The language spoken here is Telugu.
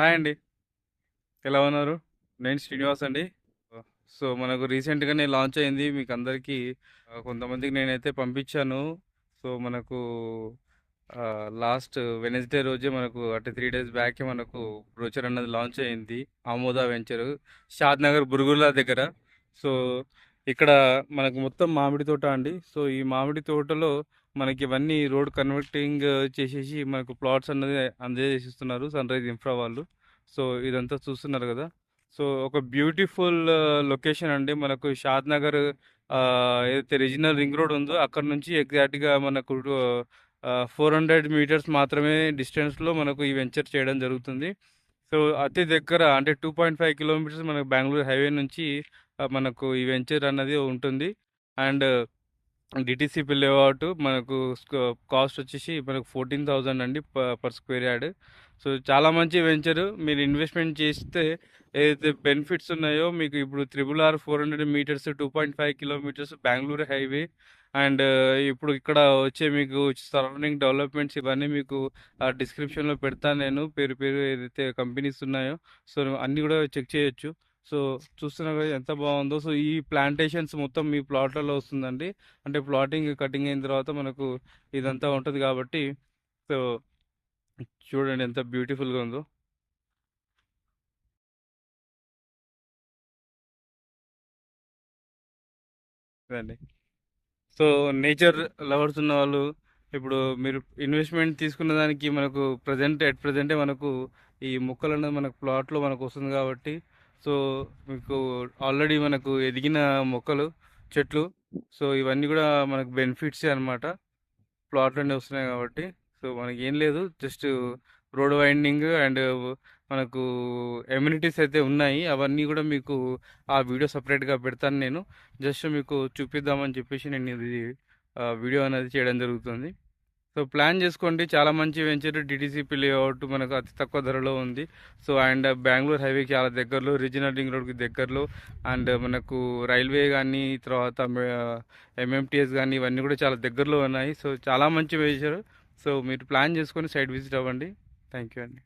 హాయ్ అండి. ఎలా ఉన్నారు? నేను శ్రీనివాస్ అండి. సో మనకు రీసెంట్గానే లాంచ్ అయింది మీకు అందరికీ. కొంతమందికి నేనైతే పంపించాను. సో మనకు లాస్ట్ వెనస్డే రోజే మనకు అంటే త్రీ డేస్ బ్యాకే మనకు బ్రోచర్ అన్నది లాంచ్ అయింది. ఆమోదా వెంచర్. షాద్ నగర్ బురుగుల దగ్గర. సో ఇక్కడ మనకు మొత్తం మామిడి తోట అండి. సో ఈ మామిడి తోటలో మనకి ఇవన్నీ రోడ్ కన్వర్టింగ్ చేసేసి మనకు ప్లాట్స్ అన్నది అందజేసిస్తున్నారు సన్ రైజ్ ఇన్ఫ్రా వాళ్ళు. సో ఇదంతా చూస్తున్నారు కదా. సో ఒక బ్యూటిఫుల్ లొకేషన్ అండి. మనకు షాద్ నగర్ ఏదైతే రీజనల్ రింగ్ రోడ్ ఉందో అక్కడ నుంచి ఎగ్జాక్ట్గా మనకు ఫోర్ హండ్రెడ్ మీటర్స్ మాత్రమే డిస్టెన్స్లో మనకు ఈ వెంచర్ చేయడం జరుగుతుంది. సో అతి దగ్గర అంటే టూ పాయింట్ ఫైవ్ కిలోమీటర్స్ మనకు బెంగళూరు హైవే నుంచి మనకు ఈ వెంచర్ అన్నది ఉంటుంది. అండ్ డిటీసీపీ లేఅవుట్ మనకు కాస్ట్ వచ్చేసి మనకు ఫోర్టీన్ థౌజండ్ అండి పర్ స్క్వేర్ యార్డ్. సో చాలా మంచి వెంచర్. మీరు ఇన్వెస్ట్మెంట్ చేస్తే ఏదైతే బెనిఫిట్స్ ఉన్నాయో మీకు ఇప్పుడు triple R four hundred metres two point five kilometres Bengaluru highway. And ఇప్పుడు ఇక్కడ వచ్చే మీకు సరౌండింగ్ డెవలప్మెంట్స్ ఇవన్నీ మీకు డిస్క్రిప్షన్లో పెడతాను నేను. పేరు పేరు ఏదైతే కంపెనీస్ ఉన్నాయో. సో అన్నీ కూడా చెక్ చేయొచ్చు. సో చూస్తున్నా ఎంత బాగుందో. సో ఈ ప్లాంటేషన్స్ మొత్తం మీ ప్లాట్లలో వస్తుందండి. అంటే ప్లాటింగ్ కటింగ్ అయిన తర్వాత మనకు ఇదంతా ఉంటుంది కాబట్టి సో చూడండి ఎంత బ్యూటిఫుల్గా ఉందో. అండి సో నేచర్ లవర్స్ ఉన్న వాళ్ళు ఇప్పుడు మీరు ఇన్వెస్ట్మెంట్ తీసుకున్న దానికి మనకు ప్రజెంట్ ఎట్ ప్రజెంటే మనకు ఈ మొక్కలు అనేది మనకు ప్లాట్లో మనకు వస్తుంది కాబట్టి సో మీకు ఆల్రెడీ మనకు ఎదిగిన మొక్కలు చెట్లు సో ఇవన్నీ కూడా మనకు బెనిఫిట్సే అనమాట ప్లాట్లోనే వస్తున్నాయి కాబట్టి సో మనకి ఏం లేదు జస్ట్ రోడ్ వైండింగ్ అండ్ మనకు ఎమ్యూనిటీస్ అయితే ఉన్నాయి. అవన్నీ కూడా మీకు ఆ వీడియో సపరేట్గా పెడతాను నేను. జస్ట్ మీకు చూపిద్దామని చెప్పేసి నేను ఇది ఆ, వీడియో అనేది చేయడం జరుగుతుంది. సో ప్లాన్ చేసుకోండి. చాలా మంచి వెంచర్ డిటీసీపీ లేఅవుట్ మనకు అతి తక్కువ ధరలో ఉంది. సో అండ్ బెంగళూరు హైవేకి చాలా దగ్గరలో రీజనల్ రింగ్ రోడ్కి దగ్గరలో అండ్ మనకు రైల్వే కానీ తర్వాత ఎంఎంటీఎస్ కానీ ఇవన్నీ కూడా చాలా దగ్గరలో ఉన్నాయి. సో చాలా మంచి వెంచర్. సో మీరు ప్లాన్ చేసుకొని సైట్ విజిట్ అవ్వండి. థ్యాంక్ యూ అండి.